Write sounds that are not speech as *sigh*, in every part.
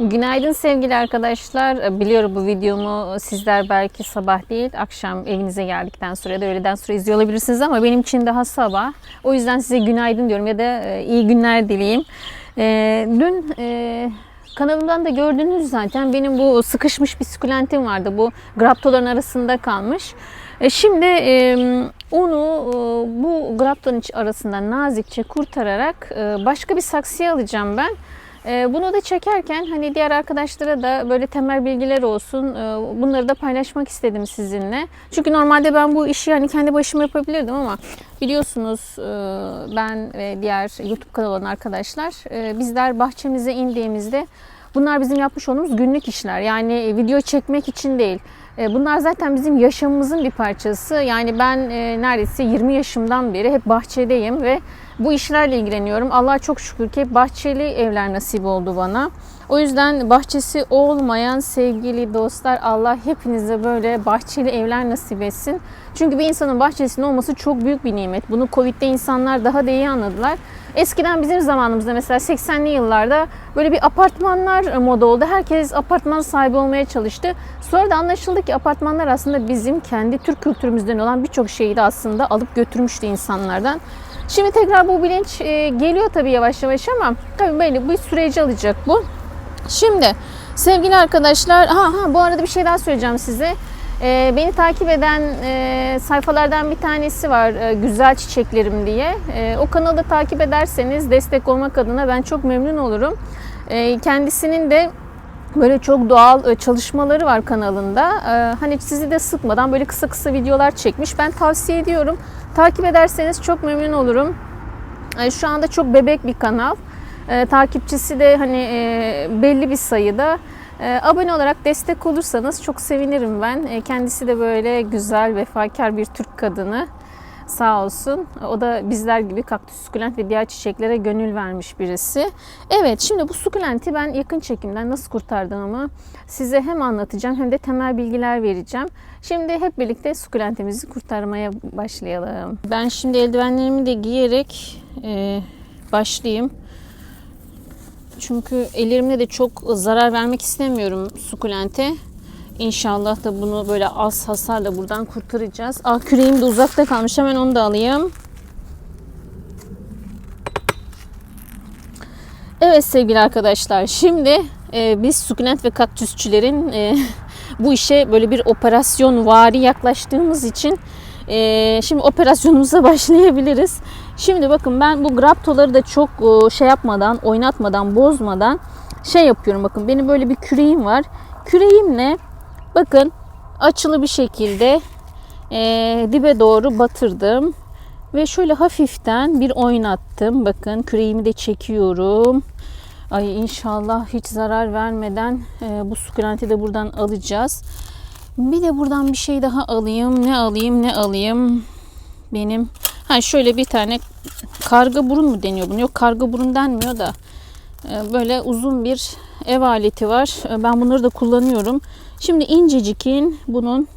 Günaydın sevgili arkadaşlar. Biliyorum bu videomu sizler belki sabah değil, akşam evinize geldikten sonra ya da öğleden sonra izliyor olabilirsiniz ama benim için daha sabah. O yüzden size günaydın diyorum ya da e, iyi günler dileyeyim. E, Dün e, kanalımdan da gördünüz zaten benim bu sıkışmış bir sukulentim vardı. Bu graptoların arasında kalmış. E, Şimdi e, onu e, bu graptonun iç arasından nazikçe kurtararak e, başka bir saksıya alacağım ben. E, Bunu da çekerken hani diğer arkadaşlara da böyle temel bilgiler olsun. e, Bunları da paylaşmak istedim sizinle. Çünkü normalde ben bu işi hani kendi başıma yapabilirdim ama biliyorsunuz e, ben ve diğer YouTube kanalı olan arkadaşlar e, bizler bahçemize indiğimizde bunlar bizim yapmış olduğumuz günlük işler. Yani video çekmek için değil. E, Bunlar zaten bizim yaşamımızın bir parçası. Yani ben e, neredeyse 20 yaşımdan beri hep bahçedeyim ve bu işlerle ilgileniyorum. Allah'a çok şükür ki bahçeli evler nasip oldu bana. O yüzden bahçesi olmayan sevgili dostlar Allah hepinize böyle bahçeli evler nasip etsin. Çünkü bir insanın bahçesinin olması çok büyük bir nimet. Bunu Covid'de insanlar daha da iyi anladılar. Eskiden bizim zamanımızda mesela 80'li yıllarda böyle bir apartmanlar moda oldu. Herkes apartman sahibi olmaya çalıştı. Sonra da anlaşıldı ki apartmanlar aslında bizim kendi Türk kültürümüzden olan birçok şeyi de aslında alıp götürmüştü insanlardan. Şimdi tekrar bu bilinç e, geliyor tabii yavaş yavaş ama tabii böyle bir süreci alacak bu. Şimdi sevgili arkadaşlar, ha, ha bu arada bir şey daha söyleyeceğim size. Ee, beni takip eden e, sayfalardan bir tanesi var e, Güzel Çiçeklerim diye. E, o kanalı takip ederseniz destek olmak adına ben çok memnun olurum. E, kendisinin de böyle çok doğal e, çalışmaları var kanalında. E, hani sizi de sıkmadan böyle kısa kısa videolar çekmiş. Ben tavsiye ediyorum. Takip ederseniz çok memnun olurum. E, Şu anda çok bebek bir kanal. E, takipçisi de hani e, belli bir sayıda. E, abone olarak destek olursanız çok sevinirim ben. E, kendisi de böyle güzel, vefakar bir Türk kadını. Sağ olsun. O da bizler gibi kaktüs, sukulent ve diğer çiçeklere gönül vermiş birisi. Evet, şimdi bu sukulenti ben yakın çekimden nasıl kurtardığımı size hem anlatacağım hem de temel bilgiler vereceğim. Şimdi hep birlikte sukulentimizi kurtarmaya başlayalım. Ben şimdi eldivenlerimi de giyerek e, başlayayım. Çünkü ellerimle de çok zarar vermek istemiyorum sukulente. İnşallah da bunu böyle az hasarla buradan kurtaracağız. Ah küreğim de uzakta kalmış. Hemen onu da alayım. Evet sevgili arkadaşlar. Şimdi e, biz sukulent ve kaktüsçülerin e, *laughs* bu işe böyle bir operasyon vari yaklaştığımız için e, şimdi operasyonumuza *laughs* başlayabiliriz. Şimdi bakın ben bu graptoları da çok e, şey yapmadan, oynatmadan, bozmadan şey yapıyorum. Bakın benim böyle bir küreğim var. Küreğimle bakın açılı bir şekilde e, dibe doğru batırdım. Ve şöyle hafiften bir oynattım. Bakın küreğimi de çekiyorum. Ay inşallah hiç zarar vermeden e, bu sukulenti de buradan alacağız. Bir de buradan bir şey daha alayım. Ne alayım ne alayım. Benim ha şöyle bir tane karga burun mu deniyor bunu? Yok karga burun denmiyor da. e, Böyle uzun bir ev aleti var. E, Ben bunları da kullanıyorum. Şimdi incecikin bunun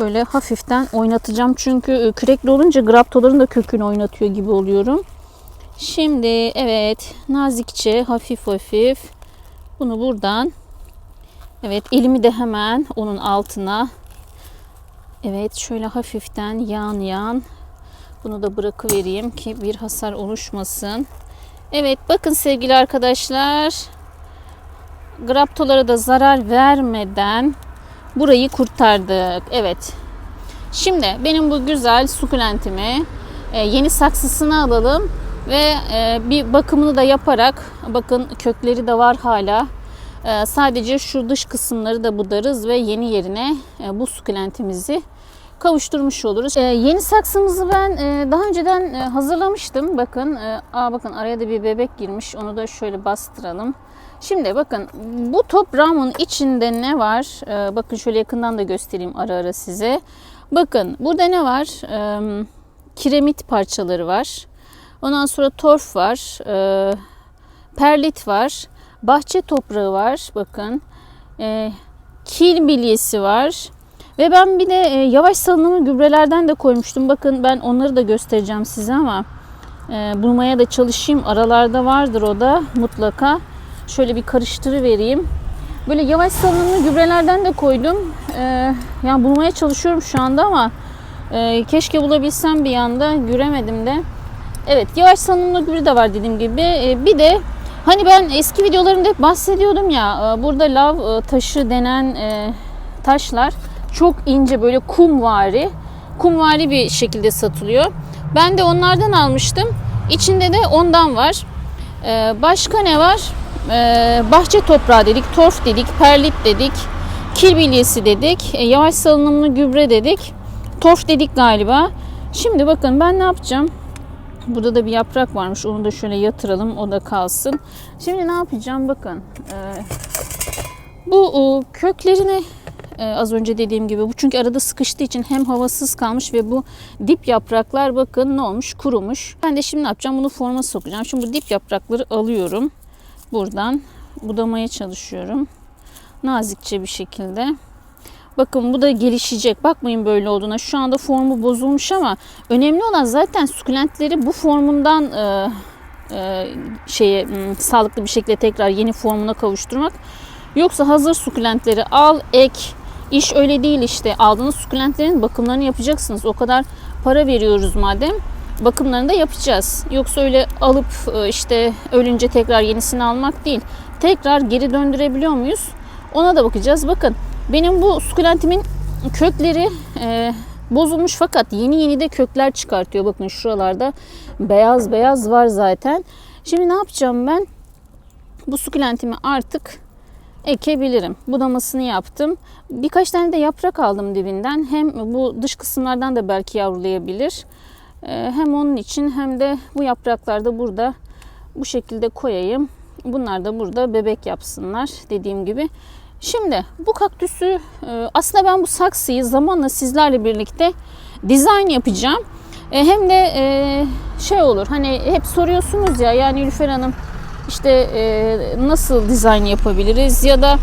böyle hafiften oynatacağım. Çünkü e, kürekli olunca graptoların da kökünü oynatıyor gibi oluyorum. Şimdi evet nazikçe hafif hafif bunu buradan evet elimi de hemen onun altına evet şöyle hafiften yan yan bunu da bırakıvereyim ki bir hasar oluşmasın. Evet bakın sevgili arkadaşlar graptolara da zarar vermeden burayı kurtardık. Evet. Şimdi benim bu güzel sukulentimi e, yeni saksısına alalım ve e, bir bakımını da yaparak bakın kökleri de var hala. E, Sadece şu dış kısımları da budarız ve yeni yerine e, bu sukulentimizi kavuşturmuş oluruz. E, Yeni saksımızı ben e, daha önceden e, hazırlamıştım. Bakın, aa bakın araya da bir bebek girmiş. Onu da şöyle bastıralım. Şimdi bakın bu toprağımın içinde ne var? Ee, bakın şöyle yakından da göstereyim ara ara size. Bakın burada ne var? Ee, kiremit parçaları var. Ondan sonra torf var. Ee, perlit var. Bahçe toprağı var. Bakın. Ee, kil bilyesi var. Ve ben bir de e, yavaş salınımlı gübrelerden de koymuştum. Bakın ben onları da göstereceğim size ama e, bulmaya da çalışayım. Aralarda vardır o da mutlaka. Şöyle bir karıştırıvereyim. Böyle yavaş salınımlı gübrelerden de koydum. Ee, yani bulmaya çalışıyorum şu anda ama e, keşke bulabilsem bir anda. Göremedim de. Evet yavaş salınımlı gübre de var dediğim gibi. Ee, bir de hani ben eski videolarımda hep bahsediyordum ya e, burada lav e, taşı denen e, taşlar çok ince böyle kumvari. Kumvari bir şekilde satılıyor. Ben de onlardan almıştım. İçinde de ondan var. Başka ne var? Bahçe toprağı dedik, torf dedik, perlit dedik, kil bilyesi dedik, yavaş salınımlı gübre dedik, torf dedik galiba. Şimdi bakın ben ne yapacağım? Burada da bir yaprak varmış. Onu da şöyle yatıralım. O da kalsın. Şimdi ne yapacağım? Bakın. Ee, bu o, köklerini e, az önce dediğim gibi bu çünkü arada sıkıştığı için hem havasız kalmış ve bu dip yapraklar bakın ne olmuş kurumuş. Ben de şimdi ne yapacağım bunu forma sokacağım. Şimdi bu dip yaprakları alıyorum. Buradan budamaya çalışıyorum. Nazikçe bir şekilde. Bakın bu da gelişecek. Bakmayın böyle olduğuna. Şu anda formu bozulmuş ama önemli olan zaten sukulentleri bu formundan e, e, şeye sağlıklı bir şekilde tekrar yeni formuna kavuşturmak. Yoksa hazır sukulentleri al, ek. İş öyle değil işte. Aldığınız sukulentlerin bakımlarını yapacaksınız. O kadar para veriyoruz madem. Bakımlarını da yapacağız. Yoksa öyle alıp e, işte ölünce tekrar yenisini almak değil. Tekrar geri döndürebiliyor muyuz? Ona da bakacağız. Bakın benim bu sukulentimin kökleri e, bozulmuş fakat yeni yeni de kökler çıkartıyor. Bakın şuralarda beyaz beyaz var zaten. Şimdi ne yapacağım ben? Bu sukulentimi artık ekebilirim. Budamasını yaptım. Birkaç tane de yaprak aldım dibinden. Hem bu dış kısımlardan da belki yavrulayabilir. Ee, Hem onun için hem de bu yapraklar da burada bu şekilde koyayım. Bunlar da burada bebek yapsınlar dediğim gibi. Şimdi bu kaktüsü e, aslında ben bu saksıyı zamanla sizlerle birlikte dizayn yapacağım. E, Hem de e, şey olur hani hep soruyorsunuz ya yani Ülfer Hanım işte nasıl dizayn yapabiliriz ya da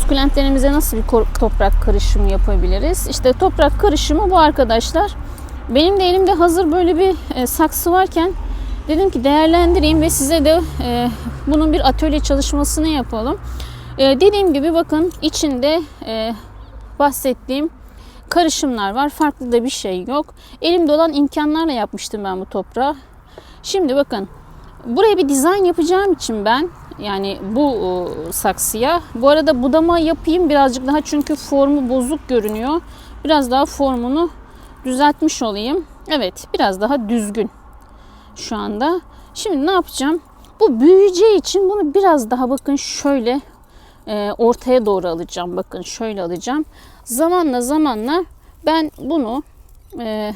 sukulentlerimize nasıl bir toprak karışımı yapabiliriz? İşte toprak karışımı bu arkadaşlar. Benim de elimde hazır böyle bir saksı varken dedim ki değerlendireyim ve size de bunun bir atölye çalışmasını yapalım. E, dediğim gibi bakın içinde e, bahsettiğim karışımlar var. Farklı da bir şey yok. Elimde olan imkanlarla yapmıştım ben bu toprağı. Şimdi bakın buraya bir dizayn yapacağım için ben yani bu o, saksıya bu arada budama yapayım birazcık daha çünkü formu bozuk görünüyor. Biraz daha formunu düzeltmiş olayım. Evet biraz daha düzgün şu anda. Şimdi ne yapacağım? Bu büyüyeceği için bunu biraz daha bakın şöyle e, ortaya doğru alacağım. Bakın şöyle alacağım. Zamanla zamanla ben bunu e,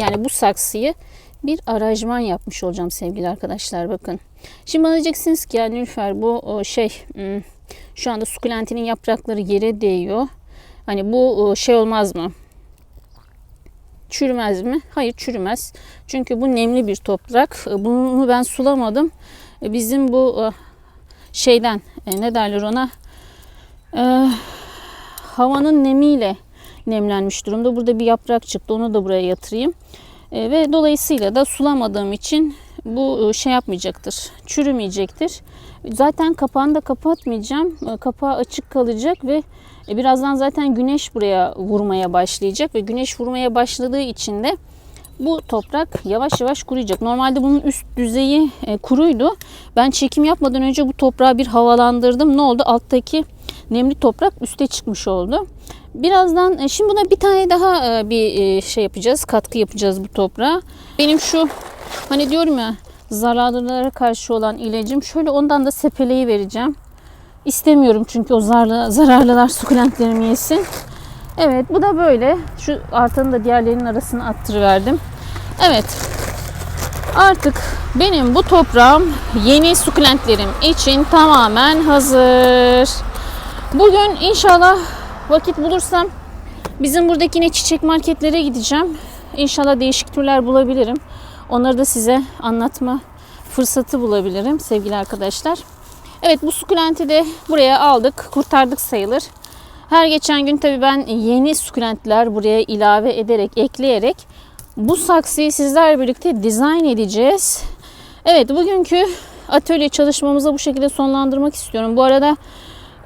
yani bu saksıyı bir arajman yapmış olacağım sevgili arkadaşlar bakın. Şimdi bana diyeceksiniz ki ya Nilüfer bu şey hmm, şu anda sukulentinin yaprakları yere değiyor. Hani bu şey olmaz mı? Çürümez mi? Hayır çürümez. Çünkü bu nemli bir toprak. E, Bunu ben sulamadım. E, Bizim bu şeyden ne derler ona? E, havanın nemiyle nemlenmiş durumda. Burada bir yaprak çıktı. Onu da buraya yatırayım. E, ve dolayısıyla da sulamadığım için bu e, şey yapmayacaktır. Çürümeyecektir. Zaten kapağını da kapatmayacağım. E, Kapağı açık kalacak ve e, birazdan zaten güneş buraya vurmaya başlayacak ve güneş vurmaya başladığı için de bu toprak yavaş yavaş kuruyacak. Normalde bunun üst düzeyi e, kuruydu. Ben çekim yapmadan önce bu toprağı bir havalandırdım. Ne oldu? Alttaki nemli toprak üste çıkmış oldu. Birazdan e, şimdi buna bir tane daha e, bir e, şey yapacağız. Katkı yapacağız bu toprağa. Benim şu hani diyorum ya zararlılara karşı olan ilacım şöyle ondan da sepeleyi vereceğim. İstemiyorum çünkü o zararlı, zararlılar sukulentlerimi yesin. Evet bu da böyle. Şu artanı da diğerlerinin arasına attırıverdim. Evet. Artık benim bu toprağım yeni sukulentlerim için tamamen hazır. Bugün inşallah vakit bulursam bizim buradaki yine çiçek marketlere gideceğim. İnşallah değişik türler bulabilirim. Onları da size anlatma fırsatı bulabilirim sevgili arkadaşlar. Evet bu sukulenti de buraya aldık. Kurtardık sayılır. Her geçen gün tabii ben yeni sukulentler buraya ilave ederek, ekleyerek bu saksıyı sizlerle birlikte dizayn edeceğiz. Evet bugünkü atölye çalışmamızı bu şekilde sonlandırmak istiyorum. Bu arada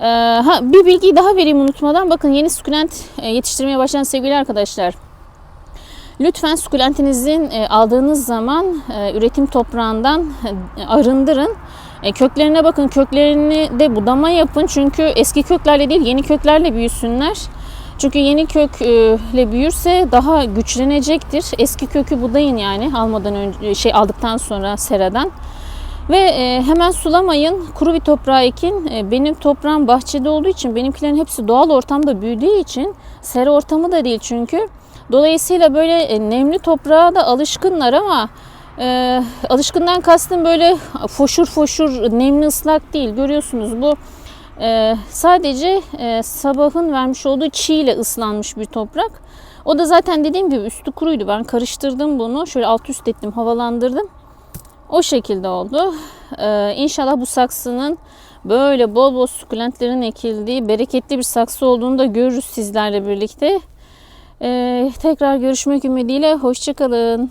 e, ha, bir bilgiyi daha vereyim unutmadan. Bakın yeni sukulent e, yetiştirmeye başlayan sevgili arkadaşlar. Lütfen sukulentinizin e, aldığınız zaman e, üretim toprağından arındırın. Köklerine bakın, köklerini de budama yapın. Çünkü eski köklerle değil, yeni köklerle büyüsünler. Çünkü yeni kökle büyürse daha güçlenecektir. Eski kökü budayın yani almadan önce şey aldıktan sonra seradan. Ve e, hemen sulamayın. Kuru bir toprağa ekin. E, benim toprağım bahçede olduğu için benimkilerin hepsi doğal ortamda büyüdüğü için sera ortamı da değil çünkü. Dolayısıyla böyle e, nemli toprağa da alışkınlar ama e, alışkından kastım böyle foşur foşur nemli ıslak değil. Görüyorsunuz bu e, sadece e, sabahın vermiş olduğu çiğ ile ıslanmış bir toprak. O da zaten dediğim gibi üstü kuruydu. Ben karıştırdım bunu. Şöyle alt üst ettim, havalandırdım. O şekilde oldu. Ee, inşallah bu saksının böyle bol bol sukulentlerin ekildiği bereketli bir saksı olduğunu da görürüz sizlerle birlikte. Ee, tekrar görüşmek ümidiyle. Hoşçakalın.